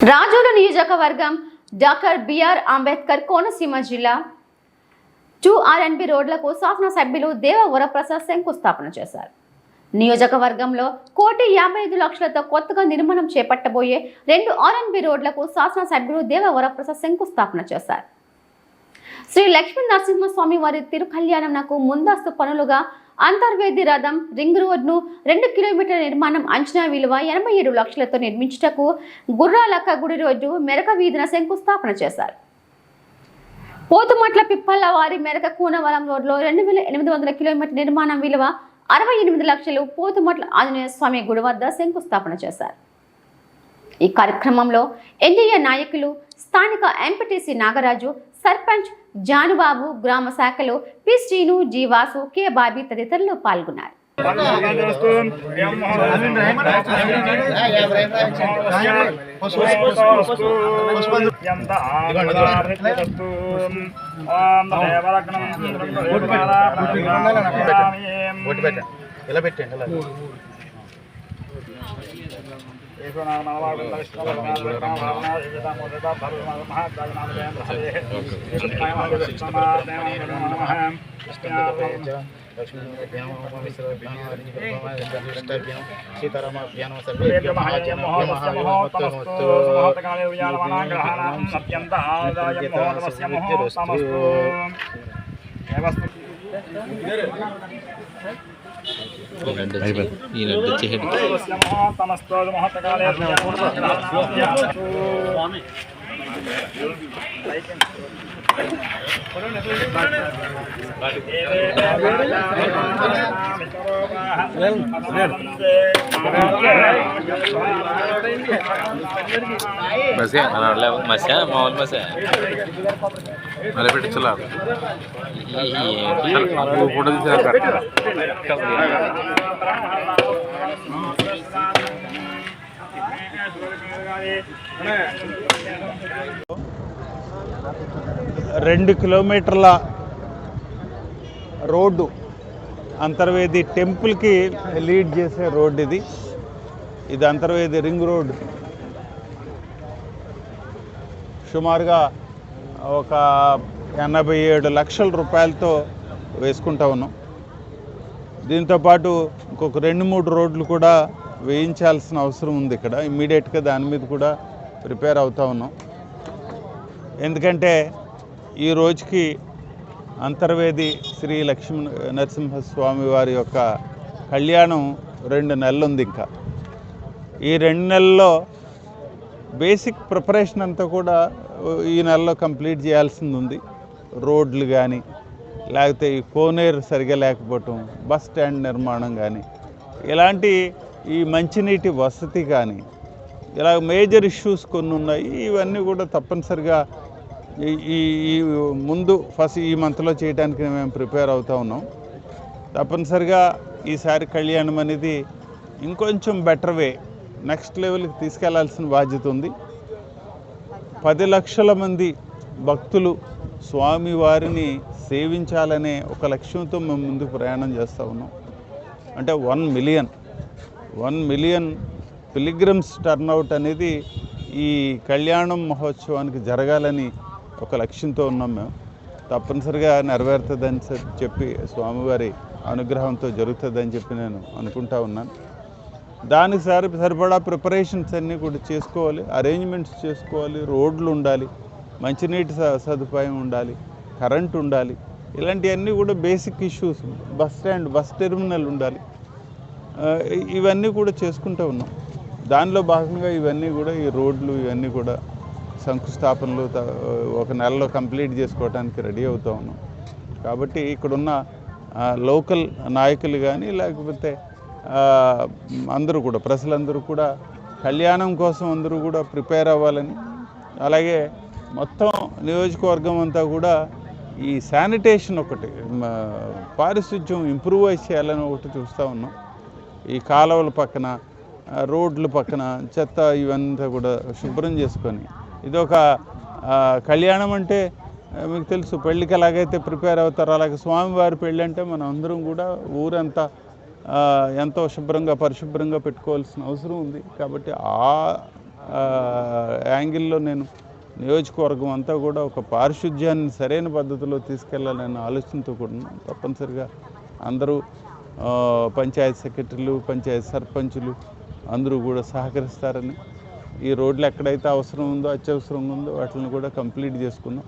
రాజోలు నియోజకవర్గం doctor BR Ambedkar Konaseema జిల్లా two R&B రోడ్లకు శాసనసభ్యులు దేవ వరప్రసాద్ శంకుస్థాపన చేశారు. నియోజకవర్గంలో కోటి యాభై ఐదు లక్షలతో కొత్తగా నిర్మాణం చేపట్టబోయే రెండు ఆర్ఎన్బి రోడ్లకు శాసనసభ్యులు దేవ వరప్రసాద్ శంకుస్థాపన చేశారు. శ్రీ లక్ష్మీ నరసింహస్వామి వారి తిరుకల్యాణంకు ముందస్తు పనులుగా అంతర్వేది రథం రింగ్ రోడ్ను రెండు కిలోమీటర్ల నిర్మాణం అంచనా విలువ ఎనభై ఏడు లక్షలతో నిర్మించుటకు గుర్రాలక్క గుడి రోడ్డు మెరక వీధిన శంకుస్థాపన చేశారు. పోతుమట్ల పిప్పల్ల వారి మెరక కూనవరం రోడ్లో రెండు వేల ఎనిమిది వందల కిలోమీటర్ నిర్మాణం విలువ అరవై ఎనిమిది లక్షలు పోతుమట్ల ఆంజనేయ స్వామి గుడి వద్ద శంకుస్థాపన చేశారు. ఈ కార్యక్రమంలో ఎన్డీఏ నాయకులు స్థానిక ఎంపీటీసీ నాగరాజు సర్పంచ్ జానుబాబు గ్రామ శాఖలో P Srinu G Vasu K Bobby తదితరులు పాల్గొన్నారు. ఇలా పెట్టండి? ఇలా సీతారామాభ్యానం ఈ లడ్డు వచ్చేసాడు మసే అలా మసా మామూలు మసా మళ్ళీ పెట్టించలా ఏంటి ఫోటో రెండు కిలోమీటర్ల రోడ్డు అంతర్వేది టెంపుల్కి లీడ్ చేసే రోడ్డు ఇది. ఇది అంతర్వేది రింగ్ రోడ్ సుమారుగా ఒక ఎనభై ఏడు లక్షల రూపాయలతో వేసుకుంటా ఉన్నాం. దీంతోపాటు ఇంకొక రెండు మూడు రోడ్లు కూడా వేయించాల్సిన అవసరం ఉంది ఇక్కడ. ఇమ్మీడియట్గా దాని మీద కూడా ప్రిపేర్ అవుతా ఉన్నాం. ఎందుకంటే ఈ రోజుకి అంతర్వేది శ్రీ లక్ష్మీ నరసింహస్వామి వారి యొక్క కళ్యాణం రెండు నెలలు ఉంది ఇంకా. ఈ రెండు నెలల్లో బేసిక్ ప్రిపరేషన్ అంతా కూడా ఈ నెలలో కంప్లీట్ చేయాల్సింది ఉంది రోడ్లు కానీ లేకపోతే ఈ కోనేరు సరిగా లేకపోవటం బస్ స్టాండ్ నిర్మాణం కానీ ఇలాంటి ఈ మంచినీటి వసతి కానీ ఇలా మేజర్ ఇష్యూస్ కొన్ని ఉన్నాయి ఇవన్నీ కూడా తప్పనిసరిగా ఈ ఈ ముందు ఫస్ట్ ఈ మంత్లో చేయడానికి మేము ప్రిపేర్ అవుతా ఉన్నాం. తప్పనిసరిగా ఈసారి కళ్యాణం అనేది ఇంకొంచెం బెటర్ వే నెక్స్ట్ లెవెల్కి తీసుకెళ్ళాల్సిన బాధ్యత ఉంది. పది లక్షల మంది భక్తులు స్వామి వారిని సేవించాలనే ఒక లక్ష్యంతో మేము ముందుకు ప్రయాణం చేస్తూ ఉన్నాం. అంటే one million one million pilgrims turnout అనేది ఈ కళ్యాణం మహోత్సవానికి జరగాలని ఒక లక్ష్యంతో ఉన్నాం మేము. తప్పనిసరిగా నెరవేరుతుందని చెప్పి స్వామివారి అనుగ్రహంతో జరుగుతుందని చెప్పి నేను అనుకుంటా ఉన్నాను. దానికి సరి సరిపడా ప్రిపరేషన్స్ అన్నీ కూడా చేసుకోవాలి. అరేంజ్మెంట్స్ చేసుకోవాలి. రోడ్లు ఉండాలి. మంచినీటి స- సదుపాయం ఉండాలి. కరెంట్ ఉండాలి. ఇలాంటివన్నీ కూడా basic issues. Bus stand bus terminal ఉండాలి. ఇవన్నీ కూడా చేసుకుంటూ ఉన్నాం. దానిలో భాగంగా ఇవన్నీ కూడా ఈ రోడ్లు ఇవన్నీ కూడా శంకుస్థాపనలు ఒక నెలలో కంప్లీట్ చేసుకోవడానికి రెడీ అవుతూ ఉన్నాం. కాబట్టి ఇక్కడున్న లోకల్ నాయకులు కానీ లేకపోతే అందరూ కూడా ప్రజలందరూ కూడా కళ్యాణం కోసం అందరూ కూడా ప్రిపేర్ అవ్వాలని అలాగే మొత్తం నియోజకవర్గం అంతా కూడా ఈ శానిటేషన్ ఒకటి పారిశుధ్యం ఇంప్రూవ్ చేయాలని ఒకటి చూస్తూ ఉన్నాం. ఈ కాలువల పక్కన రోడ్ల పక్కన చెత్త ఇవంతా కూడా శుభ్రం చేసుకొని ఇదొక కళ్యాణం అంటే మీకు తెలుసు పెళ్ళికి ఎలాగైతే ప్రిపేర్ అవుతారో అలాగే స్వామివారి పెళ్ళి అంటే మనం అందరం కూడా ఊరంతా ఎంతో శుభ్రంగా పరిశుభ్రంగా పెట్టుకోవాల్సిన అవసరం ఉంది. కాబట్టి ఆ యాంగిల్లో నేను నియోజకవర్గం అంతా కూడా ఒక పారిశుధ్యాన్ని సరైన పద్ధతిలో తీసుకెళ్ళాలనే ఆలోచనతో కూడా తప్పనిసరిగా అందరూ పంచాయత్ సెక్రటరీలు పంచాయత్ సర్పంచులు అందరూ కూడా సహకరిస్తారని ఈ రోడ్లు ఎక్కడైతే అవసరం ఉందో అత్యవసరం ఉందో వాటిని కూడా కంప్లీట్ చేసుకున్నాం